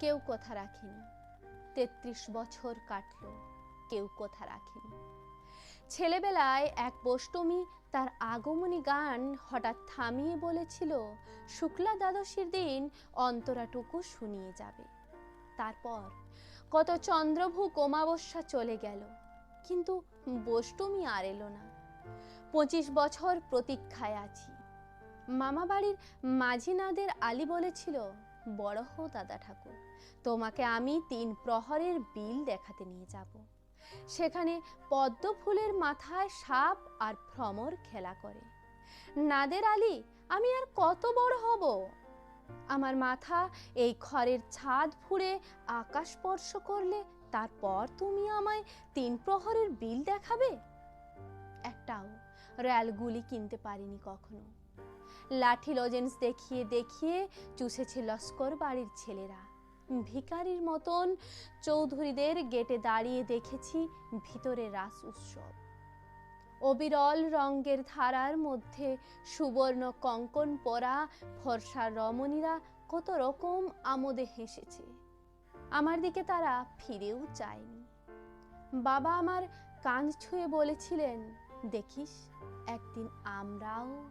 কেউ কথা রাখেনি। তেত্রিশ বছর কাটল, কেউ কথা রাখেনি। ছেলেবেলায় এক বষ্টমী তার আগমনী গান হঠাৎ থামিয়ে বলেছিল, শুক্লা দ্বাদশীর দিন অন্তরাটুকু শুনিয়ে যাবে। তারপর কত চন্দ্রভূক অমাবস্যা চলে গেল, কিন্তু বষ্টমী আর এলো না। পঁচিশ বছর প্রতীক্ষায় আছি। মামাবাড়ির মাঝিনাদের আলী বলেছিল বড় হো দাদা ঠাকুর। তোমাকে আমি তিন প্রহরের বিল দেখাতে নিয়ে যাব। সেখানে পদ্ম ফুলের মাথায় সাপ আর ভ্রমর খেলা করে। নাদের আলী, আমি আর কত বড় হব? আমার মাথা এই খড়ের ছাদ ফুঁড়ে আকাশ স্পর্শ করলে তারপর তুমি আমায় তিন প্রহরের বিল দেখাবে? একটাও রয়্যাল গুলি কিনতে পারিনি কখনো। লাঠি লজেন্স দেখিয়ে দেখিয়ে চুষেছে লস্কর বাড়ির ছেলেরা। ভিকারির মতন চৌধুরীদের গেটে দাঁড়িয়ে দেখেছি ভিতরে রাস উৎসব। অবিরল রঙ্গের ধারার মধ্যে সুবর্ণ কঙ্কন পরা ফর্সা রমণীরা কত রকম আমোদে হেসেছে। আমার দিকে তারা ফিরেও চায়নি। বাবা আমার কান ছুঁয়ে বলেছিলেন, দেখিস, একদিন আমরাও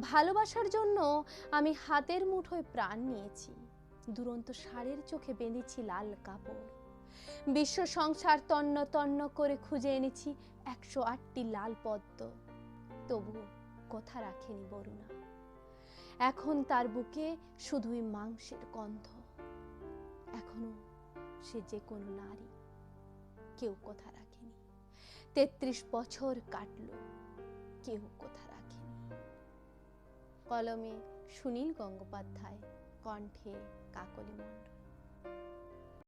ভালোবাসার জন্য আমি হাতের মুঠোয় প্রাণ নিয়েছি। দুরন্ত ষাঁড়ের চোখে বেঁধেছি লাল কাপড়। বিশ্ব সংসার তন্ন তন্ন করে খুঁজে এনেছি একশো আটটি লাল পদ্ম। তবু কথা রাখেনি বরুণা। এখন তার বুকে শুধুই মাংসের গন্ধ। এখনও সে যে কোনো নারী, কেউ কথা রাখেনি। তেত্রিশ বছর কাটল, কেউ কথা কলমে সুনীল গঙ্গোপাধ্যায় কণ্ঠে কাকলি মণ্ডল